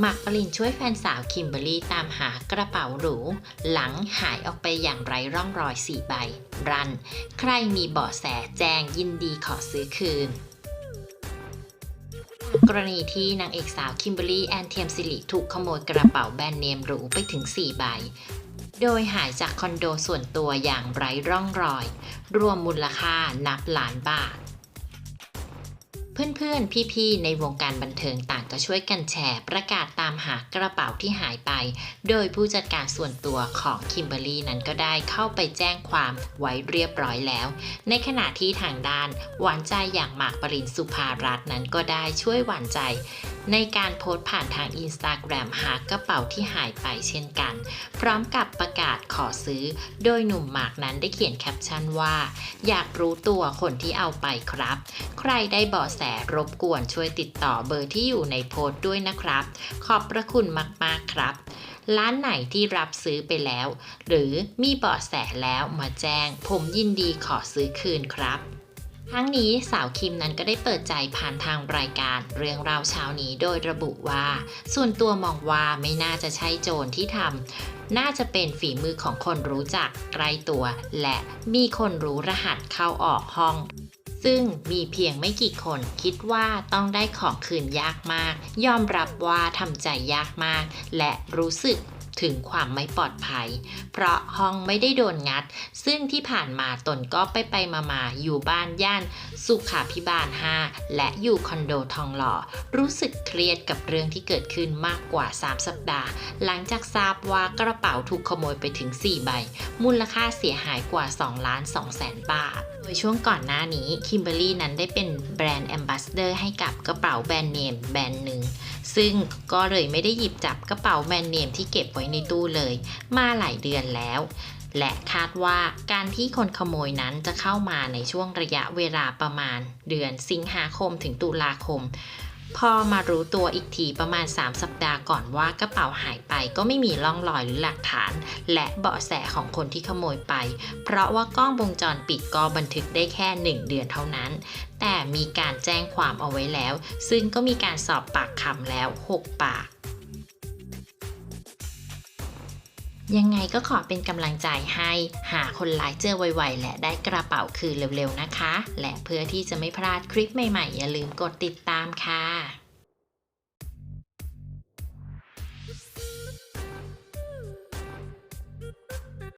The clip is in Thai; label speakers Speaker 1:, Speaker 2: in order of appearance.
Speaker 1: หมากปรินช่วยแฟนสาวคิมเบอรี่ตามหากระเป๋าหรู หลังหายออกไปอย่างไร้ร่องรอยสี่ใบ รัน ใครมีเบาะแสแจ้งยินดีขอซื้อคืนกรณีที่นางเอกสาวคิมเบอรรี่แอนเทียมสิริถูกขโมยกระเป๋าแบรนด์เนมหรูไปถึง 4 ใบ โดยหายจากคอนโดส่วนตัวอย่างไร้ร่องรอย รวมมูลค่านับล้านบาท เพื่อนๆ พี่ๆ ในวงการบันเทิงต่างก็ช่วยกันแชร์ ประกาศตามหากระเป๋าที่หายไป โดยผู้จัดการส่วนตัวของคิมเบอรี่นั้นก็ได้เข้าไปแจ้งความไว้เรียบร้อยแล้ว ในขณะที่ทางด้าน หวานใจอย่างหมากปรินสุภารัตน์นั้นก็ได้ช่วยหวานใจ ในการโพสต์ผ่านทางอินสตาแกรมหากระเป๋าที่หายไปเช่นกัน พร้อมกับประกาศขอซื้อ โดยหนุ่มหมากนั้นได้เขียนแคปชั่นว่า อยากรู้ตัวคนที่เอาไปครับ ใครได้เบาะแสรบกวนช่วยติดต่อเบอร์ที่อยู่ในโพสต์ด้วยนะครับ ขอบพระคุณมาก ๆ ครับ ร้านไหนที่รับซื้อไปแล้ว หรือมีเบาะแสแล้วมาแจ้ง ผมยินดีขอซื้อคืนครับทั้งนี้สาวคิมนั้นก็ได้เปิดใจผ่านทางรายการเรื่องราวเช้านี้โดยระบุว่า ส่วนตัวมองว่าไม่น่าจะใช่โจรที่ทำน่าจะเป็นฝีมือของคนรู้จักใกล้ตัว และมีคนรู้รหัสเข้าออกห้อง ซึ่งมีเพียงไม่กี่คนคิดว่าต้องได้ของคืนยากมาก ยอมรับว่าทำใจยากมาก และรู้สึก ถึงความไม่ปลอดภัย เพราะห้องไม่ได้โดนงัด ซึ่งที่ผ่านมาตนก็ไปไปมามาๆอยู่บ้านย่าน สุขาพิบาล 5 และอยู่คอนโดทองหล่อ รู้สึกเครียดกับเรื่องที่เกิดขึ้นมากกว่า 3 สัปดาห์ หลังจากทราบว่ากระเป๋าถูกขโมยไปถึง 4 ใบ มูลค่าเสียหายกว่า 2 ล้าน2แสนบาท โดยช่วงก่อนหน้านี้คิมเบอรรี่นั้นได้เป็นแบรนด์แอมบาสเดอร์ให้กับกระเป๋าแบรนด์เนมแบรนด์หนึ่ง ซึ่งก็เลยไม่ได้หยิบจับกระเป๋าแบรนด์เนมที่เก็บไว้ในตู้เลย มาหลายเดือนแล้ว และคาดว่าการที่คนขโมยนั้นจะเข้ามาในช่วงระยะเวลาประมาณ เดือนสิงหาคมถึงตุลาคม พอมารู้ตัวอีกทีประมาณ 3 สัปดาห์ก่อนว่ากระเป๋าหายไปก็ไม่มีร่องรอยหรือหลักฐาน และเบาะแสของคนที่ขโมยไป เพราะว่ากล้องวงจรปิดก็บันทึกได้แค่ 1 เดือนเท่านั้น แต่มีการแจ้งความเอาไว้แล้ว ซึ่งก็มีการสอบปากคำแล้ว 6 ปาก ยังไงก็ขอเป็นกำลังใจให้หาคนร้ายเจอไวๆ และได้กระเป๋าคืนเร็วๆนะคะ และเพื่อที่จะไม่พลาดคลิปใหม่ๆ อย่าลืมกดติดตามค่ะ